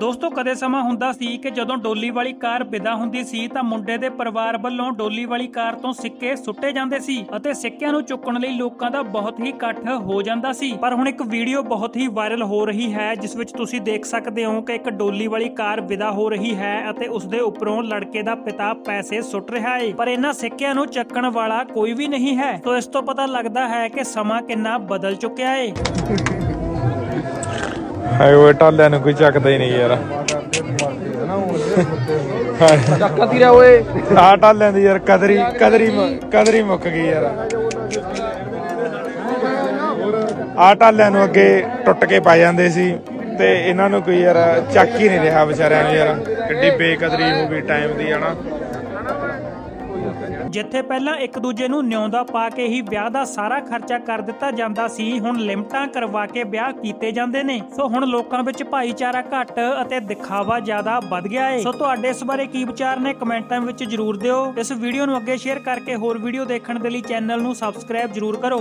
ਦੋਸਤੋ, ਕਦੇ ਸਮਾਂ ਹੁੰਦਾ ਸੀ ਕਿ ਜਦੋਂ ਡੋਲੀ ਵਾਲੀ ਕਾਰ ਵਿਦਾ ਹੁੰਦੀ ਸੀ ਤਾਂ ਮੁੰਡੇ ਦੇ ਪਰਿਵਾਰ ਵੱਲੋਂ ਡੋਲੀ ਵਾਲੀ ਕਾਰ ਤੋਂ ਸਿੱਕੇ ਸੁੱਟੇ ਜਾਂਦੇ ਸੀ ਅਤੇ ਸਿੱਕਿਆਂ ਨੂੰ ਚੁੱਕਣ ਲਈ ਲੋਕਾਂ ਦਾ ਬਹੁਤ ਹੀ ਇਕੱਠ ਹੋ ਜਾਂਦਾ ਸੀ। ਪਰ ਹੁਣ ਇੱਕ ਵੀਡੀਓ ਬਹੁਤ ਹੀ ਵਾਇਰਲ ਹੋ ਰਹੀ ਹੈ, ਜਿਸ ਵਿੱਚ ਤੁਸੀਂ ਦੇਖ ਸਕਦੇ ਹੋ ਕਿ ਇੱਕ ਡੋਲੀ ਵਾਲੀ ਕਾਰ ਵਿਦਾ ਹੋ ਰਹੀ ਹੈ ਅਤੇ ਉਸ ਦੇ ਉੱਪਰੋਂ ਲੜਕੇ ਦਾ ਪਿਤਾ ਪੈਸੇ ਸੁੱਟ ਰਿਹਾ ਹੈ ਪਰ ਇਹਨਾਂ ਸਿੱਕਿਆਂ ਨੂੰ ਚੱਕਣ ਵਾਲਾ ਕੋਈ ਵੀ ਨਹੀਂ ਹੈ। ਸੋ ਇਸ ਤੋਂ ਪਤਾ ਲੱਗਦਾ ਹੈ ਕਿ ਸਮਾਂ ਕਿੰਨਾ ਬਦਲ ਚੁੱਕਿਆ ਹੈ ਹਾਏ ਓਏ ਟਾਲਿਆਂ ਨੂੰ ਕੋਈ ਚੱਕਦਾ ਹੀ ਨਹੀਂ ਯਾਰ। ਚੱਕਾ ਤੀਰਾ ਓਏ। ਆ ਟਾਲਿਆਂ ਦੀ ਯਾਰ ਕਦਰੀ ਕਦਰੀ ਕਦਰੀ ਮੁੱਕ ਗਈ ਯਾਰ। ਆ ਟਾਲਿਆਂ ਨੂੰ ਅੱਗੇ ਟੁੱਟ ਕੇ ਪਾ ਜਾਂਦੇ ਸੀ ਤੇ ਇਹਨਾਂ ਨੂੰ ਕੋਈ ਯਾਰ ਚੱਕ ਹੀ ਨਹੀਂ ਰਿਹਾ ਵਿਚਾਰਿਆਂ ਨੂੰ ਯਾਰ। ਕਿੱਡੀ ਬੇਕਦਰੀ ਹੋ ਗਈ ਟਾਈਮ ਦੀ ਹਨਾ। ਜਿੱਥੇ ਪਹਿਲਾਂ ਇੱਕ ਦੂਜੇ ਨੂੰ ਨਿਉਂਦਾ ਪਾ ਕੇ ਹੀ ਵਿਆਹ ਦਾ ਸਾਰਾ ਖਰਚਾ ਕਰ ਦਿੱਤਾ ਜਾਂਦਾ ਸੀ, ਹੁਣ ਲਿਮਟਾਂ ਕਰਵਾ ਕੇ ਵਿਆਹ ਕੀਤੇ ਜਾਂਦੇ ਨੇ। ਸੋ ਹੁਣ ਲੋਕਾਂ ਵਿੱਚ ਭਾਈਚਾਰਾ ਘੱਟ ਅਤੇ ਦਿਖਾਵਾ ਜ਼ਿਆਦਾ ਵੱਧ ਗਿਆ ਏ। ਸੋ ਤੁਹਾਡੇ ਇਸ ਬਾਰੇ ਕੀ ਵਿਚਾਰ ਨੇ ਕਮੈਂਟਾਂ ਵਿੱਚ ਜਰੂਰ ਦਿਓ। ਇਸ ਵੀਡੀਓ ਨੂੰ ਅੱਗੇ ਸ਼ੇਅਰ ਕਰਕੇ ਹੋਰ ਵੀਡੀਓ ਦੇਖਣ ਦੇ ਲਈ ਚੈਨਲ ਨੂੰ ਸਬਸਕ੍ਰਾਈਬ ਜਰੂਰ ਕਰੋ।